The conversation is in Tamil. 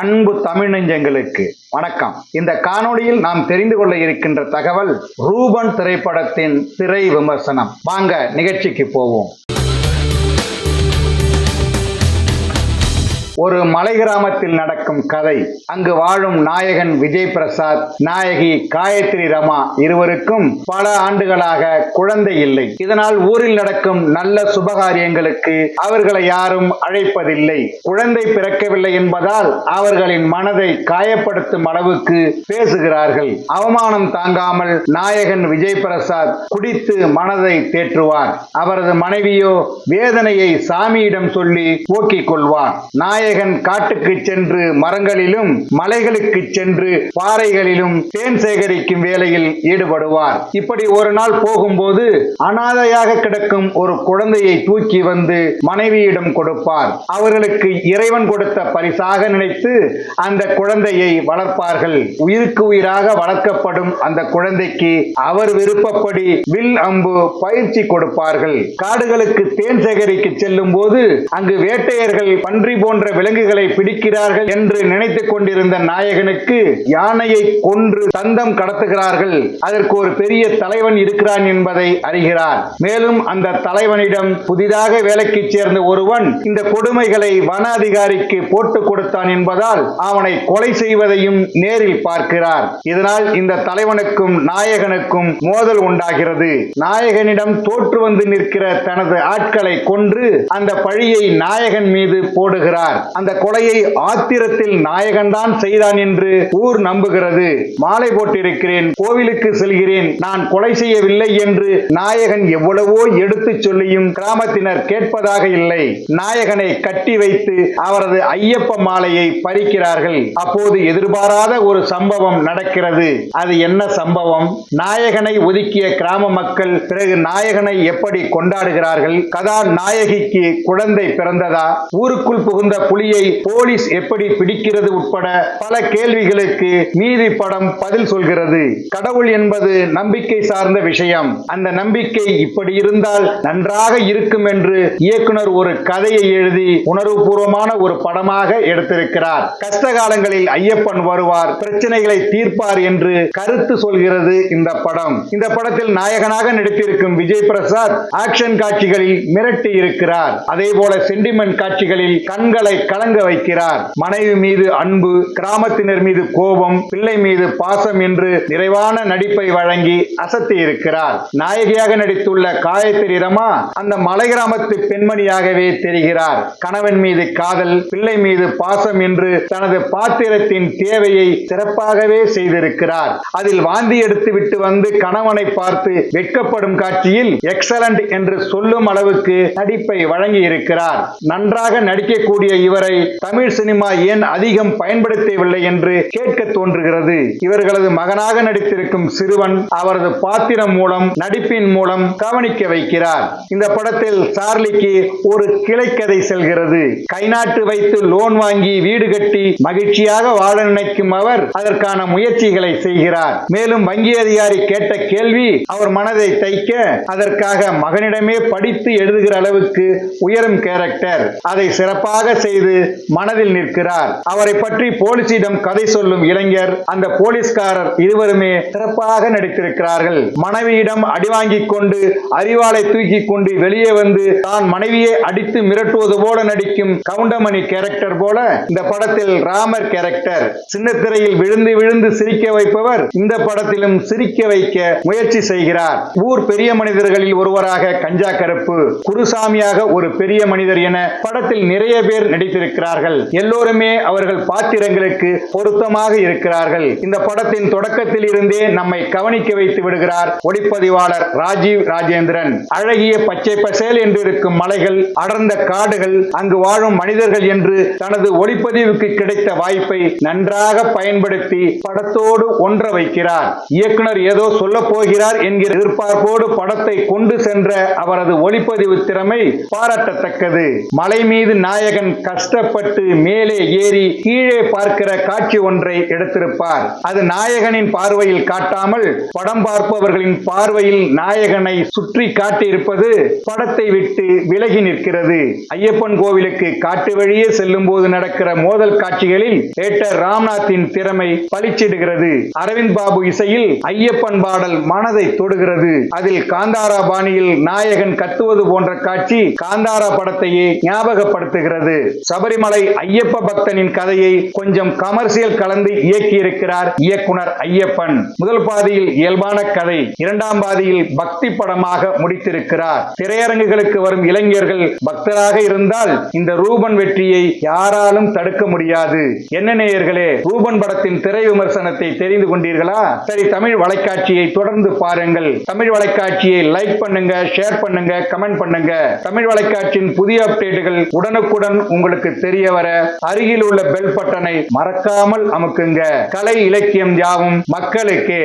அன்பு தமிழ் நெஞ்சங்களுக்கு வணக்கம். இந்த காணொளியில் நாம் தெரிந்து கொள்ள இருக்கின்ற தகவல் ரூபன் திரைப்படத்தின் திரை விமர்சனம். வாங்க நிகழ்ச்சிக்கு போவோம். ஒரு மலை கிராமத்தில் நடக்கும் கதை. அங்கு வாழும் நாயகன் விஜய் பிரசாத் நாயகி காயத்ரி ரமா இருவருக்கும் பல ஆண்டுகளாக குழந்தை இல்லை. இதனால் ஊரில் நடக்கும் நல்ல சுபகாரியங்களுக்கு அவர்களை யாரும் அழைப்பதில்லை. குழந்தை பிறக்கவில்லை என்பதால் அவர்களின் மனதை காயப்படுத்தும் அளவுக்கு பேசுகிறார்கள். அவமானம் தாங்காமல் நாயகன் விஜய் பிரசாத் குடித்து மனதை தேற்றுவார். அவரது மனைவியோ வேதனையை சாமியிடம் சொல்லி போக்கிக் கொள்வார். நாயகன் காட்டுக்கு சென்று மரங்களிலும் மலைகளுக்கு சென்று பாறைகளிலும் தேன் சேகரிக்கும் வேலையில் ஈடுபடுவார். இப்படி ஒரு நாள் போகும்போது அனாதையாக கிடக்கும் ஒரு குழந்தையை தூக்கி வந்து மனைவியிடம் கொடுப்பார். அவர்களுக்கு இறைவன் கொடுத்த பரிசாக நினைத்து அந்த குழந்தையை வளர்ப்பார்கள். உயிருக்கு உயிராக வளர்க்கப்படும் அந்த குழந்தைக்கு அவர் விருப்பப்படி வில் அம்பு பயிற்சி கொடுப்பார்கள். காடுகளுக்கு தேன் சேகரிக்க செல்லும் போது அங்கு வேட்டையர்கள் பன்றி போன்ற விலங்குகளை பிடிக்கிறார்கள் என்று நினைத்துக் கொண்டிருந்த நாயகனுக்கு யானையை கொன்று தந்தம் கடத்துகிறார்கள். அதற்கு ஒரு பெரிய தலைவன் இருக்கிறான் என்பதை அறிகிறார். மேலும் அந்த தலைவனிடம் புதிதாக வேலைக்கு சேர்ந்த ஒருவன் இந்த கொடுமைகளை வன அதிகாரிக்கு போட்டுக் கொடுத்தான் என்பதால் அவனை கொலை செய்வதையும் நேரில் பார்க்கிறார். இதனால் இந்த தலைவனுக்கும் நாயகனுக்கும் மோதல் உண்டாகிறது. நாயகனிடம் தோற்று வந்து நிற்கிற தனது ஆட்களை கொன்று அந்த பழியை நாயகன் மீது போடுகிறார். அந்த கொலையை ஆத்திரத்தில் நாயகன் தான் செய்தான் என்று ஊர் நம்புகிறது. மாலை போட்டிருக்கிறேன் கோவிலுக்கு செல்கிறேன் நான் கொலை செய்யவில்லை என்று நாயகன் எவ்வளவோ எடுத்துச் சொல்லியும் கிராமத்தினர் கேட்பதாக இல்லை. நாயகனை கட்டி வைத்து அவரது ஐயப்ப மாலையை பறிக்கிறார்கள். அப்போது எதிர்பாராத ஒரு சம்பவம் நடக்கிறது. அது என்ன சம்பவம்? நாயகனை ஒதுக்கிய கிராம மக்கள் பிறகு நாயகனை எப்படி கொண்டாடுகிறார்கள்? கதா நாயகிக்கு குழந்தை பிறந்ததா? ஊருக்குள் புகுந்த புலியை போலீஸ் எப்படி பிடிக்கிறது உட்பட பல கேள்விகளுக்கு மீதி படம் பதில் சொல்கிறது. கடவுள் என்பது நம்பிக்கை சார்ந்த விஷயம். அந்த நம்பிக்கை இப்படி இருந்தால் நன்றாக இருக்கும் என்று இயக்குனர் ஒரு கதையை எழுதி உணர்வுபூர்வமான ஒரு படமாக எடுத்திருக்கிறார். கஷ்ட காலங்களில் ஐயப்பன் வருவார் பிரச்சனைகளை தீர்ப்பார் என்று கருத்து சொல்கிறது இந்த படம். இந்த படத்தில் நாயகனாக நடித்திருக்கும் விஜய் பிரசாத் ஆக்ஷன் காட்சிகளில் மிரட்டி இருக்கிறார். அதே போல சென்டிமெண்ட் காட்சிகளில் கண்களை கலங்க வைக்கிறார். மனைவி மீது அன்பு கிராமத்தினர் மீது கோபம் பிள்ளை மீது பாசம் என்று நிறைவான நடிப்பை வழங்கி அசத்தி இருக்கிறார். நாயகியாக நடித்துள்ள காயத்ரி ரமா அந்த மலை கிராமத்து பெண்மணியாகவே தெரிகிறார். கணவன் மீது காதல் பிள்ளை மீது பாசம் என்று தனது பாத்திரத்தின் தேவையை சிறப்பாகவே செய்திருக்கிறார். அதில் வாந்தி எடுத்து விட்டு வந்து கணவனை பார்த்து வெட்கப்படும் காட்சியில் எக்ஸலண்ட் என்று சொல்லும் அளவுக்கு நடிப்பை வழங்கி இருக்கிறார் நன்றாக நடிக்கக்கூடிய இவரை தமிழ் சினிமா ஏன் அதிகம் பயன்படுத்தவில்லை என்று கேட்க தோன்றுகிறது. இவர்களது மகனாக நடித்திருக்கும் சிறுவன் அவரது பாத்திரம் மூலம் நடிப்பின் மூலம் கவனிக்க வைக்கிறார். இந்த படத்தில் சார்லிக்கு ஒரு கிளைக்கதை செல்கிறது. கைநாட்டு வைத்து லோன் வாங்கி வீடு கட்டி மகிழ்ச்சியாக வாழ நினைக்கும் அவர் அதற்கான முயற்சிகளை செய்கிறார். மேலும் வங்கி அதிகாரி கேட்ட கேள்வி அவர் மனதை தைக்க அதற்காக மகனிடமே படித்து எழுதுகிற அளவுக்கு உயரும் கேரக்டர் அதை சிறப்பாக செய்து மீது மனதில் நிற்கிறார். அவரை பற்றி போலீசிடம் கதை சொல்லும் இளைஞர் அந்த போலீஸ்காரர் இருவருமே சிறப்பாக நடித்திருக்கிறார்கள். மனைவியிடம் அடிவாங்கிக் கொண்டு அறிவாளை தூக்கி கொண்டு வெளியே வந்து தான் மனைவியை அடித்து மிரட்டுவது போல நடிக்கும் கவுண்டமணி கேரக்டர் போல இந்த படத்தில் ராமர் கேரக்டர் சின்ன திரையில் விழுந்து விழுந்து சிரிக்க வைப்பவர் இந்த படத்திலும் சிரிக்க வைக்க முயற்சி செய்கிறார். ஊர் பெரிய மனிதர்களில் ஒருவராக கஞ்சா கருப்பு குருசாமியாக ஒரு பெரிய மனிதர் என படத்தில் நிறைய பேர் வைத்திருக்கிறார்கள். எல்லோருமே அவர்கள் பாத்திரங்களுக்கு பொருத்தமாக இருக்கிறார்கள். இந்த படத்தின் தொடக்கத்தில் இருந்தே நம்மை கவனிக்க வைத்து விடுகிறார் ஒளிப்பதிவாளர் ராஜீவ் ராஜேந்திரன். அழகிய பச்சை பசேல் என்று இருக்கும் மலைகள் அடர்ந்த காடுகள் அங்கு வாழும் மனிதர்கள் என்று தனது ஒளிப்பதிவுக்கு கிடைத்த வாய்ப்பை நன்றாக பயன்படுத்தி படத்தோடு ஒன்ற வைக்கிறார். இயக்குனர் ஏதோ சொல்ல போகிறார் என்கிற எதிர்பார்ப்போடு படத்தை கொண்டு சென்ற அவரது ஒளிப்பதிவு திறமை பாராட்டத்தக்கது. மலை மீது நாயகன் கஷ்ட கஷ்டப்பட்டு மேலே ஏறி கீழே பார்க்கிற காட்சி ஒன்றை எடுத்திருப்பார். அது நாயகனின் பார்வையில் காட்டாமல் படம் பார்ப்பவர்களின் பார்வையில் நாயகனை சுற்றி காட்டியிருப்பது படத்தை விட்டு விலகி நிற்கிறது. ஐயப்பன் கோவிலுக்கு காட்டு வழியே செல்லும் போது நடக்கிற மோதல் காட்சிகளில் ஏட்டர் ராம்நாத்தின் திறமை பளிச்சிடுகிறது. அரவிந்த் பாபு இசையில் ஐயப்பன் பாடல் மனதை தொடுகிறது. அதில் காந்தாரா பாணியில் நாயகன் கத்துவது போன்ற காட்சி காந்தாரா படத்தையே ஞாபகப்படுத்துகிறது. சபரிமலை ஐயப்ப பக்தனின் கதையை கொஞ்சம் கமர்சியல் கலந்து இயக்கியிருக்கிறார் இயக்குனர் ஐயப்பன். முதல் பாதியில் இயல்பான கதை இரண்டாம் பாதியில் பக்தி படமாக முடித்திருக்கிறார். திரையரங்குகளுக்கு வரும் இளைஞர்கள் பக்தராக இருந்தால் இந்த ரூபன் வெற்றியை யாராலும் தடுக்க முடியாது. என்ன நேயர்களே ரூபன் படத்தின் திரை விமர்சனத்தை தெரிந்து கொண்டீர்களா? சரி தமிழ் வலைக்காட்சியை தொடர்ந்து பாருங்கள். தமிழ் வலைக்காட்சியை லைக் பண்ணுங்க ஷேர் பண்ணுங்க கமெண்ட் பண்ணுங்க. தமிழ் வலைக்காட்சியின் புதிய அப்டேட்டுகள் உடனுக்குடன் உங்களுக்கு உங்களுக்கு தெரிய வர அருகில் உள்ள பெல் பட்டனை மறக்காமல் அமுக்குங்க. கலை இலக்கியம் யாவும் மக்களுக்கு.